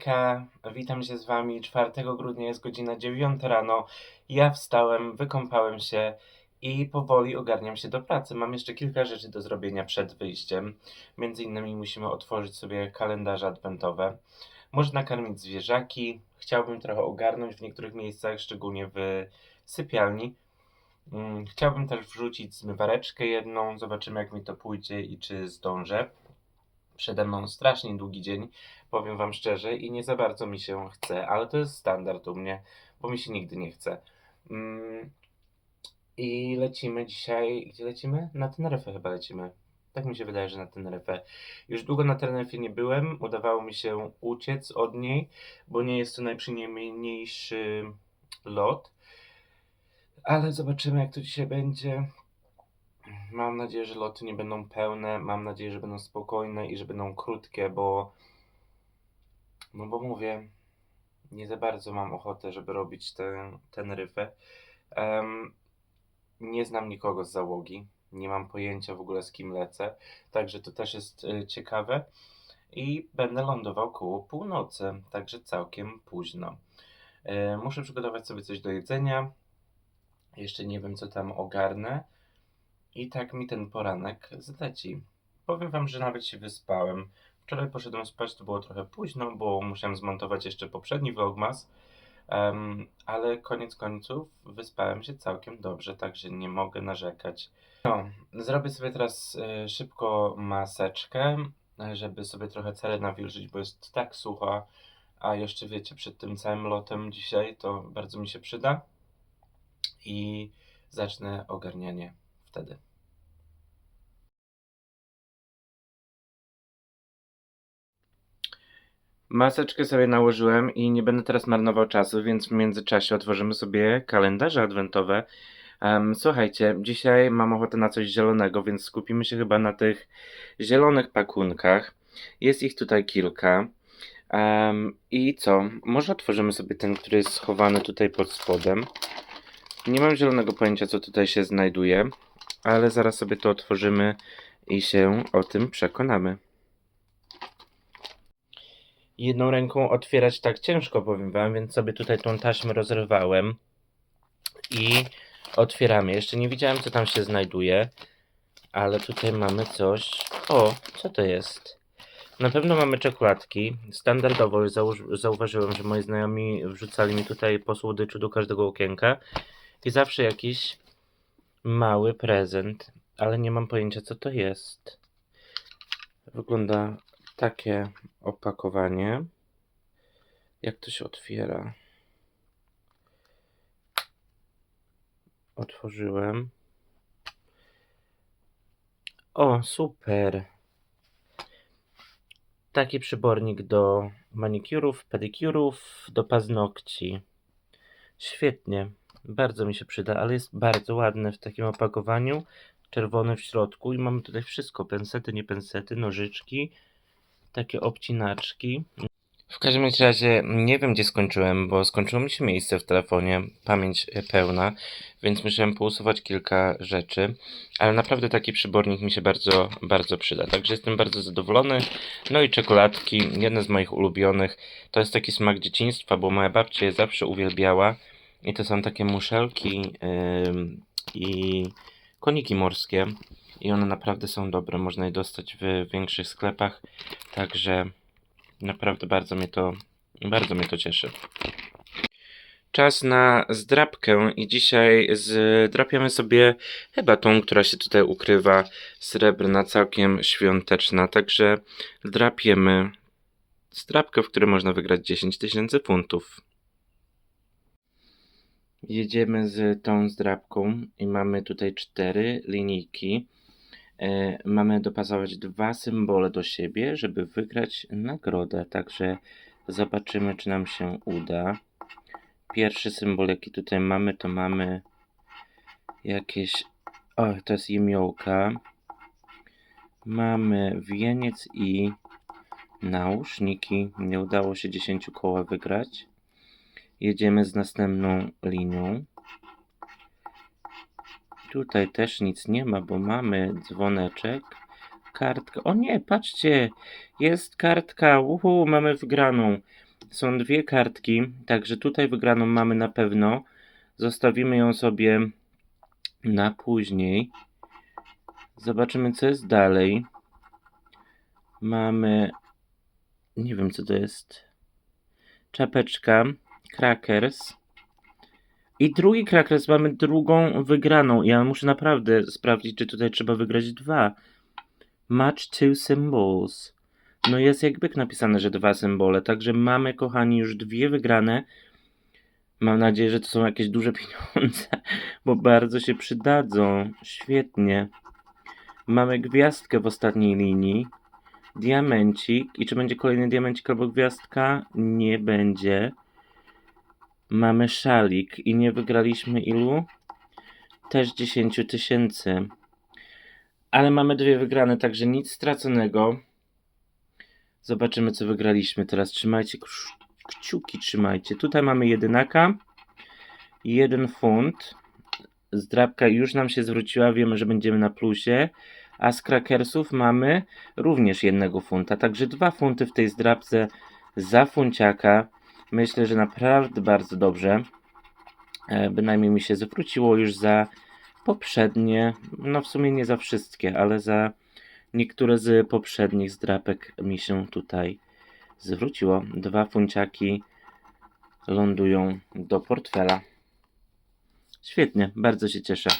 Hejka, witam się z Wami. 4 grudnia jest godzina 9 rano. Ja wstałem, wykąpałem się i powoli ogarniam się do pracy. Mam jeszcze kilka rzeczy do zrobienia przed wyjściem. Między innymi musimy otworzyć sobie kalendarze adwentowe. Można karmić zwierzaki. Chciałbym trochę ogarnąć w niektórych miejscach, szczególnie w sypialni. Mm, Chciałbym też wrzucić zmywareczkę jedną. Zobaczymy, jak mi to pójdzie i czy zdążę. Przede mną strasznie długi dzień, powiem Wam szczerze, i nie za bardzo mi się chce, ale to jest standard u mnie, bo mi się nigdy nie chce. Mm, I lecimy dzisiaj. Gdzie lecimy? Na Teneryfę chyba lecimy. Tak mi się wydaje, że na Teneryfę. Już długo na Teneryfie nie byłem. Udawało mi się uciec od niej, bo nie jest to najprzyjemniejszy lot. Ale zobaczymy, jak to dzisiaj będzie. Mam nadzieję, że loty nie będą pełne. Mam nadzieję, że będą spokojne i że będą krótkie, bo. No bo mówię, nie za bardzo mam ochotę, żeby robić tę Teneryfę. Em, nie znam nikogo z załogi. Nie mam pojęcia w ogóle z kim lecę. Także to też jest y, ciekawe. I będę lądował koło północy, także całkiem późno. E, muszę przygotować sobie coś do jedzenia. Jeszcze nie wiem, co tam ogarnę. I tak mi ten poranek zleci. Powiem wam, że nawet się wyspałem. Wczoraj poszedłem spać, to było trochę późno, bo musiałem zmontować jeszcze poprzedni vlogmas. Em, ale koniec końców wyspałem się całkiem dobrze, także nie mogę narzekać. No, zrobię sobie teraz e, szybko maseczkę, e, żeby sobie trochę cele nawilżyć, bo jest tak sucha. A jeszcze wiecie, przed tym całym lotem dzisiaj to bardzo mi się przyda. I zacznę ogarnianie wtedy. Maseczkę sobie nałożyłem i nie będę teraz marnował czasu, więc w międzyczasie otworzymy sobie kalendarze adwentowe. Em, słuchajcie, dzisiaj mam ochotę na coś zielonego, więc skupimy się chyba na tych zielonych pakunkach. Jest ich tutaj kilka. Em, I co? Może otworzymy sobie ten, który jest schowany tutaj pod spodem. Nie mam zielonego pojęcia, co tutaj się znajduje, ale zaraz sobie to otworzymy i się o tym przekonamy. Jedną ręką otwierać tak ciężko, powiem wam, więc sobie tutaj tą taśmę rozrywałem i otwieramy. Jeszcze nie widziałem, co tam się znajduje, ale tutaj mamy coś. O, co to jest? Na pewno mamy czekoladki. Standardowo już zauważyłem, że moi znajomi wrzucali mi tutaj po słodyczu do każdego okienka i zawsze jakiś mały prezent, ale nie mam pojęcia, co to jest. Wygląda takie opakowanie. Jak to się otwiera? Otworzyłem. O, super. Taki przybornik do manikurów, pedikurów, do paznokci. Świetnie. Bardzo mi się przyda, ale jest bardzo ładny w takim opakowaniu. Czerwony w środku i mamy tutaj wszystko. Pensety, nie pensety, nożyczki, takie obcinaczki. W każdym razie nie wiem gdzie skończyłem, bo skończyło mi się miejsce w telefonie, pamięć pełna, więc musiałem pousuwać kilka rzeczy, ale naprawdę taki przybornik mi się bardzo, bardzo przyda, także jestem bardzo zadowolony. No i czekoladki, jedna z moich ulubionych, to jest taki smak dzieciństwa, bo moja babcia je zawsze uwielbiała i to są takie muszelki ym, i koniki morskie i one naprawdę są dobre, można je dostać w większych sklepach, także Naprawdę bardzo mnie to, bardzo mnie to cieszy. Czas na zdrapkę i dzisiaj zdrapiamy sobie chyba tą, która się tutaj ukrywa, srebrna, całkiem świąteczna, także drapiemy zdrapkę, w której można wygrać 10 tysięcy funtów. Jedziemy z tą zdrapką i mamy tutaj cztery linijki. E, mamy dopasować dwa symbole do siebie, żeby wygrać nagrodę. Także zobaczymy, czy nam się uda. Pierwszy symbol, jaki tutaj mamy, to mamy jakieś. O, to jest jemiołka. Mamy wieniec i nauszniki. Nie udało się 10 koła wygrać. Jedziemy z następną linią. Tutaj też nic nie ma, bo mamy dzwoneczek. Kartka. O nie, patrzcie! Jest kartka. Uhu, mamy wygraną. Są dwie kartki, także tutaj wygraną mamy na pewno. Zostawimy ją sobie na później. Zobaczymy, co jest dalej. Mamy. Nie wiem, co to jest. Czapeczka. Crackers. I drugi Crackers. Mamy drugą wygraną. Ja muszę naprawdę sprawdzić, czy tutaj trzeba wygrać dwa. Match two symbols. No jest jak byk napisane, że dwa symbole. Także mamy, kochani, już dwie wygrane. Mam nadzieję, że to są jakieś duże pieniądze, bo bardzo się przydadzą. Świetnie. Mamy gwiazdkę w ostatniej linii. Diamencik. I czy będzie kolejny diamencik albo gwiazdka? Nie będzie. Mamy szalik i nie wygraliśmy ilu? Też 10 tysięcy. Ale mamy dwie wygrane, także nic straconego. Zobaczymy, co wygraliśmy teraz. Trzymajcie kciuki, trzymajcie. Tutaj mamy jedynaka. Jeden funt. Zdrabka już nam się zwróciła, wiemy, że będziemy na plusie. A z krakersów mamy również jednego funta. Także dwa funty w tej zdrabce za funciaka. Myślę, że naprawdę bardzo dobrze. E, bynajmniej mi się zwróciło już za poprzednie, no w sumie nie za wszystkie, ale za niektóre z poprzednich zdrapek mi się tutaj zwróciło. Dwa funciaki lądują do portfela. Świetnie, bardzo się cieszę.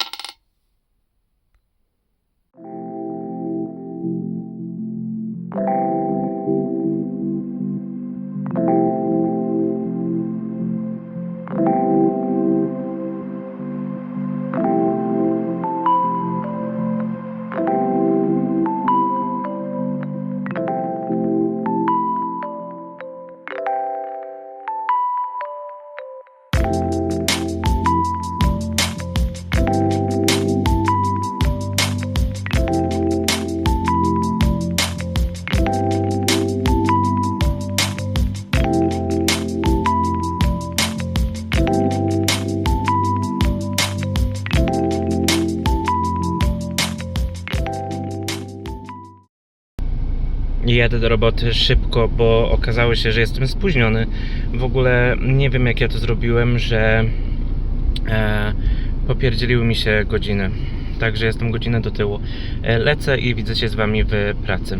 Jadę do roboty szybko, bo okazało się, że jestem spóźniony. W ogóle nie wiem, jak ja to zrobiłem, że e, popierdzieliły mi się godziny. Także jestem godzinę do tyłu. E, lecę i widzę się z Wami w pracy.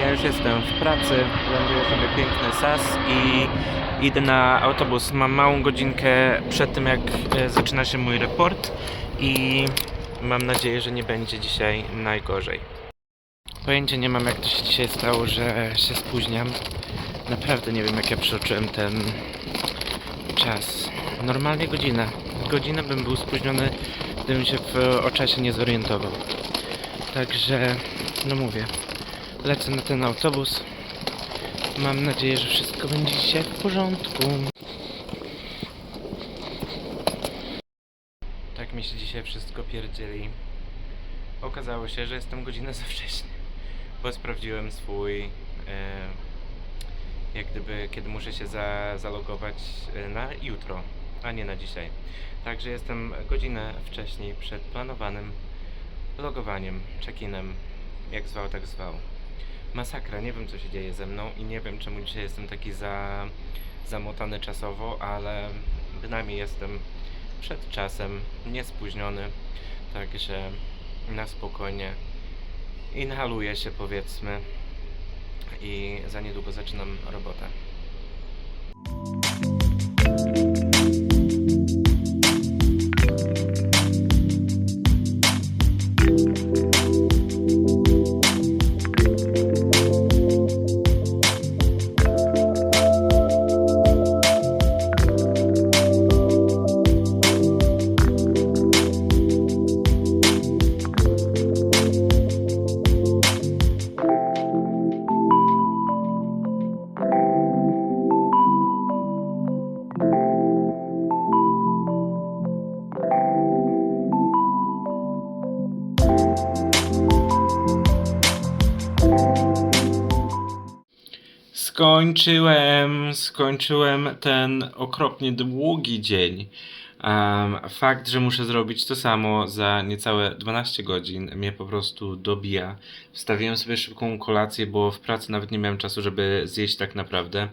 Ja już jestem w pracy, ląduję sobie piękny sas i idę na autobus. Mam małą godzinkę przed tym, jak e, zaczyna się mój report i mam nadzieję, że nie będzie dzisiaj najgorzej. Pojęcia nie mam, jak to się dzisiaj stało, że się spóźniam. Naprawdę nie wiem, jak ja przekroczyłem ten czas. Normalnie godzinę. Godzinę bym był spóźniony, gdybym się w, o czasie nie zorientował. Także, no mówię, lecę na ten autobus. Mam nadzieję, że wszystko będzie dzisiaj w porządku. Tak mi się dzisiaj wszystko pierdzieli. Okazało się, że jestem godzinę za wcześnie, sprawdziłem swój, e, jak gdyby, kiedy muszę się za, zalogować e, na jutro, a nie na dzisiaj. Także jestem godzinę wcześniej przed planowanym logowaniem, check-inem, jak zwał, tak zwał. Masakra, nie wiem co się dzieje ze mną i nie wiem czemu dzisiaj jestem taki za, zamotany czasowo, ale bynajmniej jestem przed czasem, niespóźniony, także na spokojnie inhaluję się powiedzmy i za niedługo zaczynam robotę. Skończyłem, skończyłem ten okropnie długi dzień. Em, fakt, że muszę zrobić to samo za niecałe 12 godzin mnie po prostu dobija. Wstawiłem sobie szybką kolację, bo w pracy nawet nie miałem czasu, żeby zjeść tak naprawdę.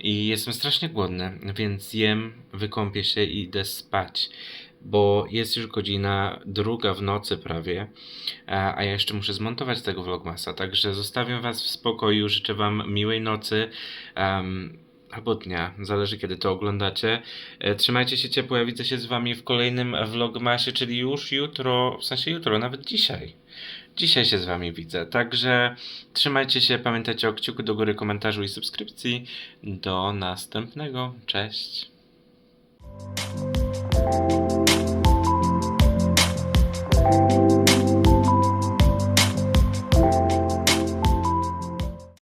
i jestem strasznie głodny, więc jem, wykąpię się i idę spać, bo jest już godzina druga w nocy prawie, a, a ja jeszcze muszę zmontować tego vlogmasa, także zostawiam was w spokoju, życzę wam miłej nocy, em, albo dnia, zależy kiedy to oglądacie. E, Trzymajcie się ciepło, ja widzę się z wami w kolejnym vlogmasie, czyli już jutro, w sensie jutro, nawet dzisiaj. Dzisiaj się z wami widzę, także trzymajcie się, pamiętajcie o kciuku do góry, komentarzu i subskrypcji. Do następnego, cześć.